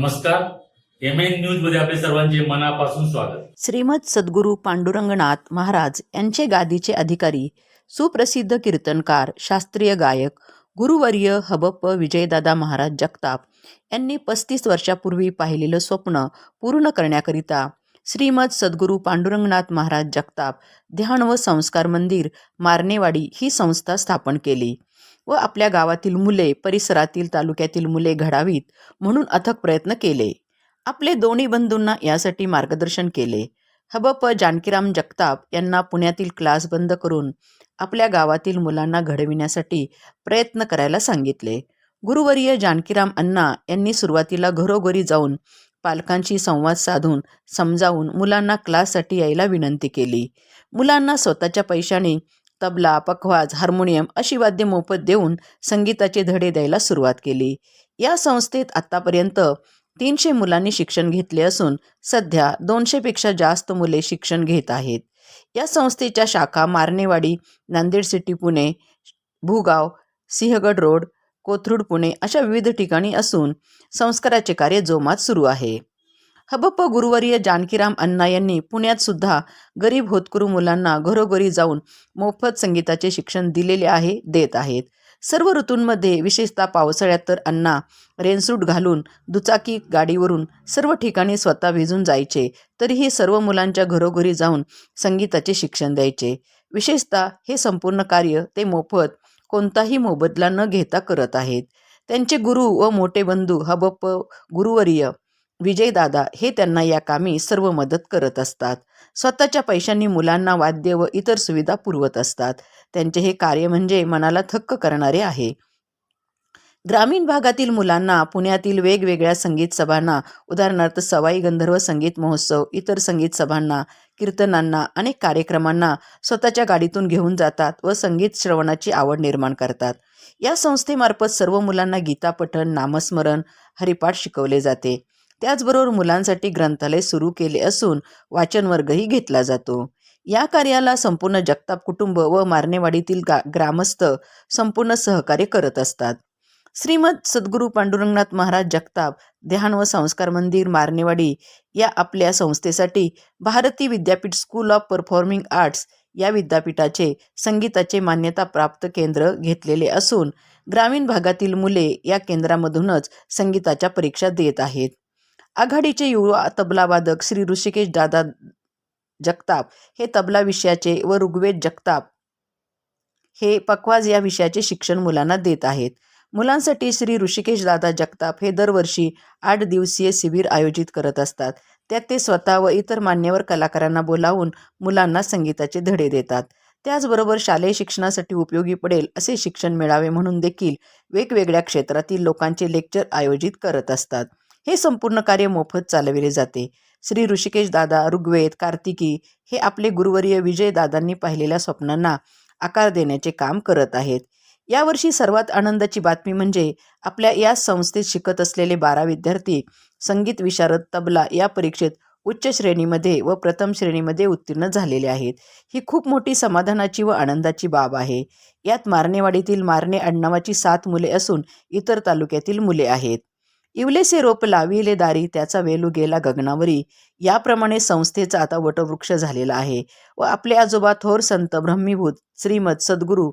नमस्कार. M N न्यूजमध्ये आपले सर्वांचे मनापासून स्वागत. श्रीमद सद्गुरू पांडुरंगनाथ महाराज यांचे गादीचे अधिकारी सुप्रसिद्ध कीर्तनकार शास्त्रीय गायक गुरुवर्य हबप्प विजयदादा महाराज जगताप यांनी पस्तीस वर्षापूर्वी पाहिलेलं स्वप्न पूर्ण करण्याकरिता श्रीमद सद्गुरू पांडुरंगनाथ महाराज जगताप ध्यान व संस्कार मंदिर मारणेवाडी ही संस्था स्थापन केली. व आपल्या गावातील मुले परिसरातील तालुक्यातील मुले घडावीत म्हणून अथक प्रयत्न केले. आपले दोन्ही बंधूंना यासाठी मार्गदर्शन केले. हबप जानकीराम जगताप यांना पुण्यातील क्लास बंद करून आपल्या गावातील मुलांना घडविण्यासाठी प्रयत्न करायला सांगितले. गुरुवर्य जानकीराम अण्णा यांनी सुरुवातीला घरोघरी जाऊन पालकांशी संवाद साधून समजावून मुलांना क्लाससाठी यायला विनंती केली. मुलांना स्वतःच्या पैशाने तबला पखवाज हार्मोनियम अशी वाद्य मोफत देऊन संगीताचे धडे द्यायला सुरुवात केली. या संस्थेत आत्तापर्यंत तीनशे मुलांनी शिक्षण घेतले असून सध्या दोनशेपेक्षा जास्त मुले शिक्षण घेत आहेत. या संस्थेच्या शाखा मारणेवाडी नांदेड सिटी पुणे भूगाव सिंहगड रोड कोथरूड पुणे अशा विविध ठिकाणी असून संस्काराचे कार्य जोमात सुरू आहे. हबप्प गुरुवर्य जानकीराम अण्णा यांनी पुण्यात सुद्धा गरीब होतकरू मुलांना घरोघरी जाऊन मोफत संगीताचे शिक्षण दिलेले आहे देत आहेत. सर्व ऋतूंमध्ये विशेषतः पावसाळ्यात तर अण्णा रेनसूट घालून दुचाकी गाडीवरून सर्व ठिकाणी स्वतः भिजून जायचे तरीही सर्व मुलांच्या घरोघरी जाऊन संगीताचे शिक्षण द्यायचे. विशेषतः हे संपूर्ण कार्य ते मोफत कोणताही मोबदला न घेता करत आहेत. त्यांचे गुरु व मोठे बंधू हबप्प गुरुवर्य विजयदादा हे त्यांना या कामी सर्व मदत करत असतात. स्वतःच्या पैशांनी मुलांना वाद्य व इतर सुविधा पुरवत असतात. त्यांचे हे कार्य म्हणजे मनाला थक्क करणारे आहे. ग्रामीण भागातील मुलांना पुण्यातील वेगवेगळ्या संगीत सभांना उदाहरणार्थ सवाई गंधर्व संगीत महोत्सव इतर संगीत सभांना कीर्तनांना अनेक कार्यक्रमांना स्वतःच्या गाडीतून घेऊन जातात व संगीत श्रवणाची आवड निर्माण करतात. या संस्थेमार्फत सर्व मुलांना गीतापठन नामस्मरण हरिपाठ शिकवले जाते. त्याचबरोबर मुलांसाठी ग्रंथालय सुरू केले असून वाचन वर्गही घेतला जातो. या कार्याला संपूर्ण जगताप कुटुंब व मारणेवाडीतील गा ग्रामस्थ संपूर्ण सहकार्य करत असतात. श्रीमद सद्गुरू पांडुरंगनाथ महाराज जगताप ध्यान व संस्कार मंदिर मारणेवाडी या आपल्या संस्थेसाठी Bharati Vidyapeeth school of performing arts या विद्यापीठाचे संगीताचे मान्यता प्राप्त केंद्र घेतलेले असून ग्रामीण भागातील मुले या केंद्रामधूनच संगीताच्या परीक्षा देत आहेत. आघाडीचे युवा तबलावादक श्री ऋषिकेश दादा जगताप हे तबला विषयाचे व ऋग्वेद जगताप हे पकवाज या विषयाचे शिक्षण मुलांना देत आहेत. मुलांसाठी श्री ऋषिकेश दादा जगताप हे दरवर्षी आठ दिवसीय शिबिर आयोजित करत असतात. त्यात ते स्वतः व इतर मान्यवर कलाकारांना बोलावून मुलांना संगीताचे धडे देतात. त्याचबरोबर शालेय शिक्षणासाठी उपयोगी पडेल असे शिक्षण मिळावे म्हणून देखील वेगवेगळ्या क्षेत्रातील लोकांचे लेक्चर आयोजित करत असतात. हे संपूर्ण कार्य मोफत चालविले जाते. श्री ऋषिकेश दादा ऋग्वेद कार्तिकी हे आपले गुरुवर्य विजय दादांनी पाहिलेल्या स्वप्नांना आकार देण्याचे काम करत आहेत. यावर्षी सर्वात आनंदाची बातमी म्हणजे आपल्या या संस्थेत शिकत असलेले बारा विद्यार्थी संगीत विशारद तबला या परीक्षेत उच्च श्रेणीमध्ये व प्रथम श्रेणीमध्ये उत्तीर्ण झालेले आहेत. ही खूप मोठी समाधानाची व आनंदाची बाब आहे. यात मारणेवाडीतील मारणे आडनावाची सात मुले असून इतर तालुक्यातील मुले आहेत. इवलेसे रोप लाविले दारी त्याचा वेलू गेला गगनावरी. याप्रमाणे संस्थेचा आता वटवृक्ष झालेला आहे. व आपले आजोबा थोर संत ब्रह्मीभूत श्रीमद सद्गुरू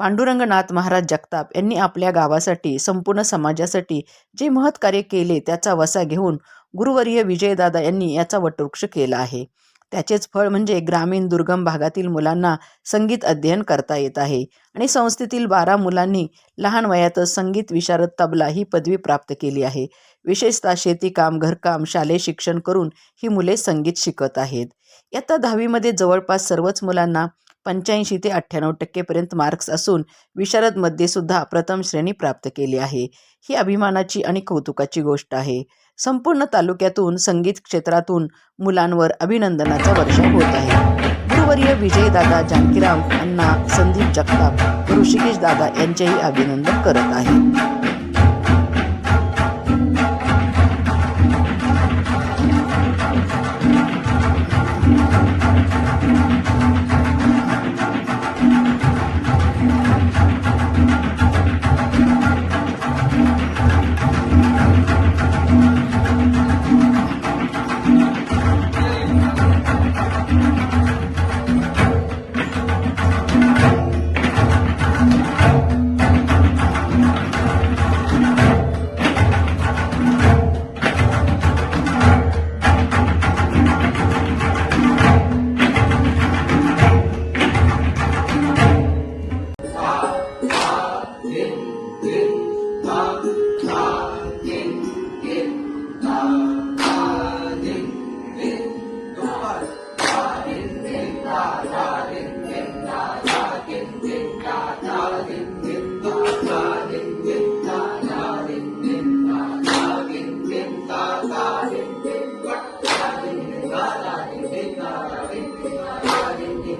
पांडुरंगनाथ महाराज जगताप यांनी आपल्या गावासाठी संपूर्ण समाजासाठी जे महत् कार्य केले त्याचा वसा घेऊन गुरुवर्य विजयदादा यांनी याचा वटवृक्ष केला आहे. त्याचेच फळ म्हणजे ग्रामीण दुर्गम भागातील मुलांना संगीत अध्ययन करता येत आहे. आणि संस्थेतील बारा मुलांनी लहान वयातच संगीत विशारद तबला ही पदवी प्राप्त केली आहे. विशेषतः शेतीकाम घरकाम शालेय शिक्षण करून ही मुले संगीत शिकत आहेत. इयत्ता दहावीमध्ये जवळपास सर्वच मुलांना पंच्याऐंशी ते अठ्ठ्याण्णव टक्केपर्यंत मार्क्स असून विशारदमध्ये सुद्धा प्रथम श्रेणी प्राप्त केली आहे. ही अभिमानाची आणि कौतुकाची गोष्ट आहे. संपूर्ण तालुक्यातून संगीत क्षेत्रातून मुलांवर अभिनंदनाचा वर्षाव होत आहे. गुरुवर्य विजयदादा जानकीराम अण्णा संदीप जगताप ऋषिकेश दादा यांचेही अभिनंदन करत आहे.